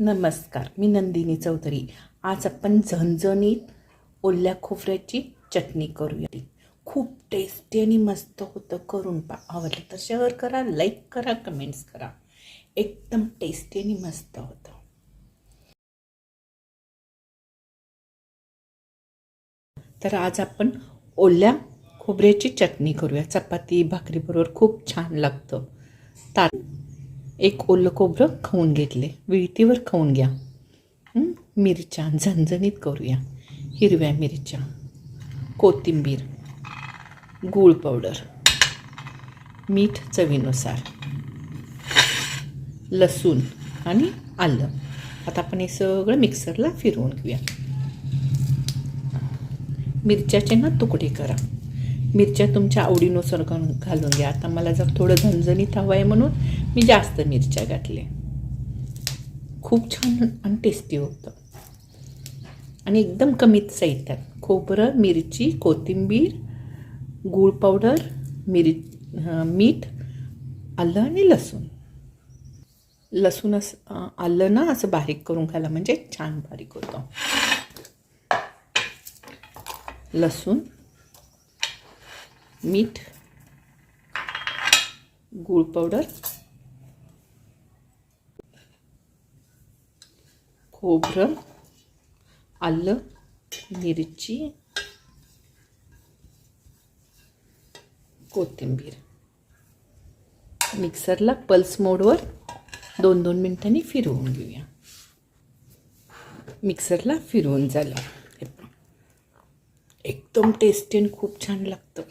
नमस्कार मी नंदिनी चौधरी. आज आपण झणझणीत ओल्या खोबऱ्याची चटणी करूया खूप टेस्टी आणि मस्त होतं. करून पा आवडलं तर शेअर करा लाईक करा कमेंट्स करा. एकदम टेस्टी आणि मस्त होतं. तर आज आपण ओल्या खोबऱ्याची चटणी करूया चपाती भाकरीबरोबर खूप छान लागतं. तार एक ओलं खोबरं खाऊन घेतले. विळतीवर खाऊन घ्या. मिरच्या झणझणीत करूया. हिरव्या मिरच्या कोथिंबीर गूळ पावडर मीठ चवीनुसार लसूण आणि आलं. आता आपण हे सगळं मिक्सरला फिरवून घेऊया. मिरच्याचे ना तुकडे करा. मिरच्या तुमच्या आवडीनुसार घालून घालून घ्या. आता मला जर थोडं झणझणीत हवं आहे म्हणून मी जास्त मिरच्या घातले खूप छान आणि टेस्टी होतं. आणि एकदम कमीच साहित्यात खोबरं मिरची कोथिंबीर गूळ पावडर मिरी मीठ आलं आणि लसूण. लसूण असं आलं ना असं बारीक करून खायला म्हणजे छान बारीक होतं. लसूण मीठ गूळ पावडर खोबरं आलं मिरची कोथिंबीर. मिक्सरला पल्स मोडवर दोन दोन मिनिटांनी फिरवून घेऊया. मिक्सरला फिरवून झालं. एकदम टेस्टी आणि खूप छान लागतं.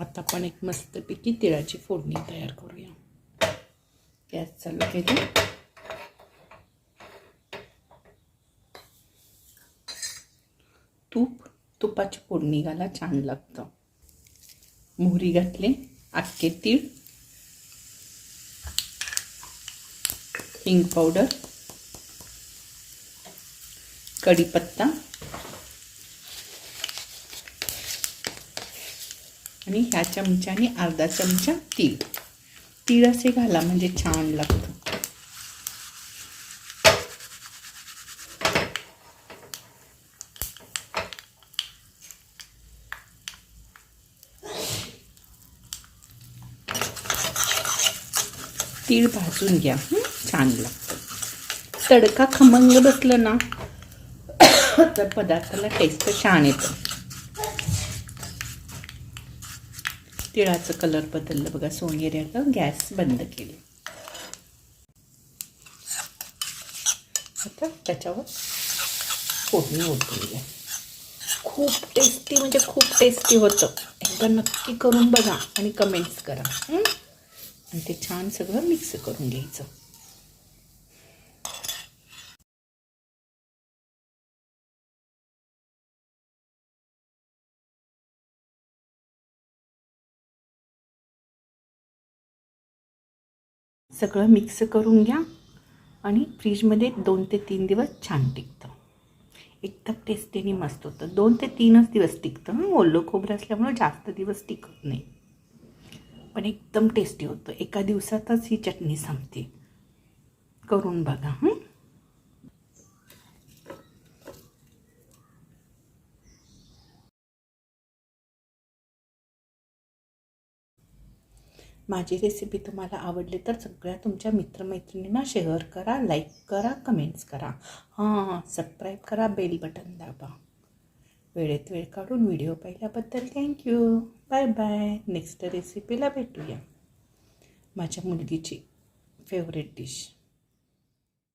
आता आपण एक मस्तपैकी तिळाची फोडणी तयार करूया. गॅस चालू केली. तूप तुपाची फोडणी घाला छान लागतं. मोहरी घातले अख्खे तीळ हिंग पावडर कढीपत्ता आणि ह्या चमच्याने अर्धा चमचा तीळ. तीळ असे घाला म्हणजे छान लागतं. तीळ भाजून घ्या छान लागतं. तडका खमंग बसलं ना तर पदार्थाला टेस्ट छान येतं. तिळाचं कलर बदललं बघा सोनेऱ्याला गॅस बंद केली. आता त्याच्यावर फोडणी ओतूया खूप टेस्टी म्हणजे खूप टेस्टी होतं. एकदा नक्की करून बघा आणि कमेंट्स करा. आणि ते छान सगळं मिक्स करून घ्यायचं. सगळं मिक्स करून घ्या आणि फ्रीजमध्ये दोन ते तीन दिवस छान टिकतं. एकदम टेस्टीने मस्त होतं. दोन ते तीनच दिवस टिकतं. हं, ओलं खोबरं असल्यामुळं जास्त दिवस टिकत नाही. पण एकदम टेस्टी होतं. एका दिवसातच ही चटणी संपते. करून बघा. हं? माझी रेसिपी तुम्हाला आवडली तर सगळ्या तुमच्या मित्रमैत्रिणींना शेअर करा लाईक करा कमेंट्स करा. हां सबस्क्राईब करा बेल बटन दाबा. वेळेत वेळ काढून व्हिडिओ पाहिल्याबद्दल थँक्यू बाय बाय नेक्स्ट रेसिपीला भेटूया. माझ्या मुलगीची फेवरेट डिश